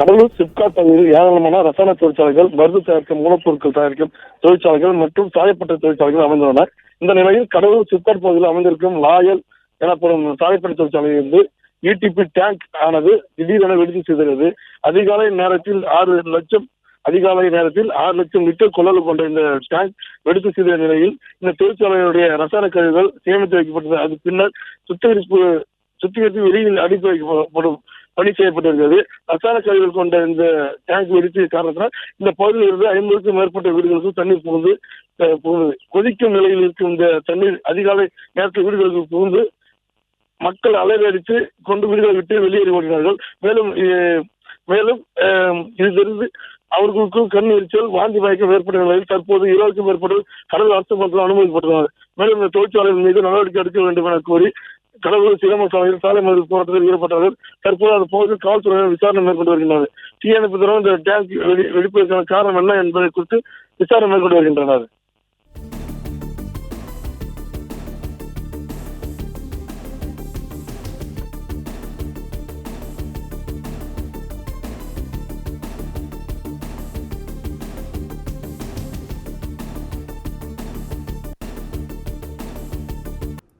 கடலூர் சிப்காட் பகுதியில் ஏராளமான ரசாயன தொழிற்சாலைகள் மருந்து தயாரிக்கும் மூலப்பொருட்கள் தயாரிக்கும் தொழிற்சாலைகள் மற்றும் சாயப்பட்ட தொழிற்சாலைகள் அமைந்துள்ளன. இந்த நிலையில் கடலூர் சிப்காட் பகுதியில் அமைந்திருக்கும் லாயல் எனப்படும் சாயப்பட்ட தொழிற்சாலையிலிருந்து இடிபி டேங்க் ஆனது திடீரென வெடித்து சிதறியது அதிகாலை நேரத்தில் ஆறு லட்சம் அதிகாலை நேரத்தில் ஆறு லட்சம் லிட்டர் கொள்ளளவு கொண்ட இந்த டேங்க் வெடித்து செய்த நிலையில் இந்த தொழிற்சாலையுடைய ரசாயன கழிவுகள் சேமித்து வைக்கப்பட்டது. அது பின்னர் சுத்திகரிப்பு சுத்திகரித்து வெளியில் அடித்து வைக்கப்படும். பணி செய்யப்பட்டிருக்கிறது ரசாயன கழிவுகள் கொண்ட இந்த டேங்க் வெடித்து காரணத்தினால் இந்த பகுதியில் இருந்து ஐம்பதுக்கும் மேற்பட்ட வீடுகளுக்கு தண்ணீர் புகுந்து புகுந்தது. கொதிக்கும் நிலையில் இருக்கும் இந்த தண்ணீர் அதிகாலை நேரத்தில் வீடுகளுக்கு புகுந்து மக்கள் அலைவடித்து கொண்டு வீடுகளை விட்டு வெளியேறி ஓடினார்கள். மேலும் மேலும் அஹ், இது தெரிந்து அவர்களுக்கும் கண் எரிச்சல் வாந்தி மயக்கம் ஏற்பட்ட நிலையில் தற்போது இருபதுக்கும் மேற்பட்டோர் கடல் அரசு மருத்துவம் அனுமதிக்கப்பட்டுள்ளனர். மேலும் இந்த தொழிற்சாலைகள் மீது நடவடிக்கை எடுக்க வேண்டும் என கோரி கடலூர் சிரம சாலையில் சாலை மறியல் போராட்டத்தில் ஈடுபட்டவர்கள் தற்போது அந்த பகுதியில் காவல்துறையினர் விசாரணை மேற்கொண்டு வருகின்றனர். தீயணைப்பு துறையினர் இந்த டேங்க் வெடிப்பதற்கான காரணம் என்ன என்பதை குறித்து விசாரணை மேற்கொண்டு வருகின்றனர்.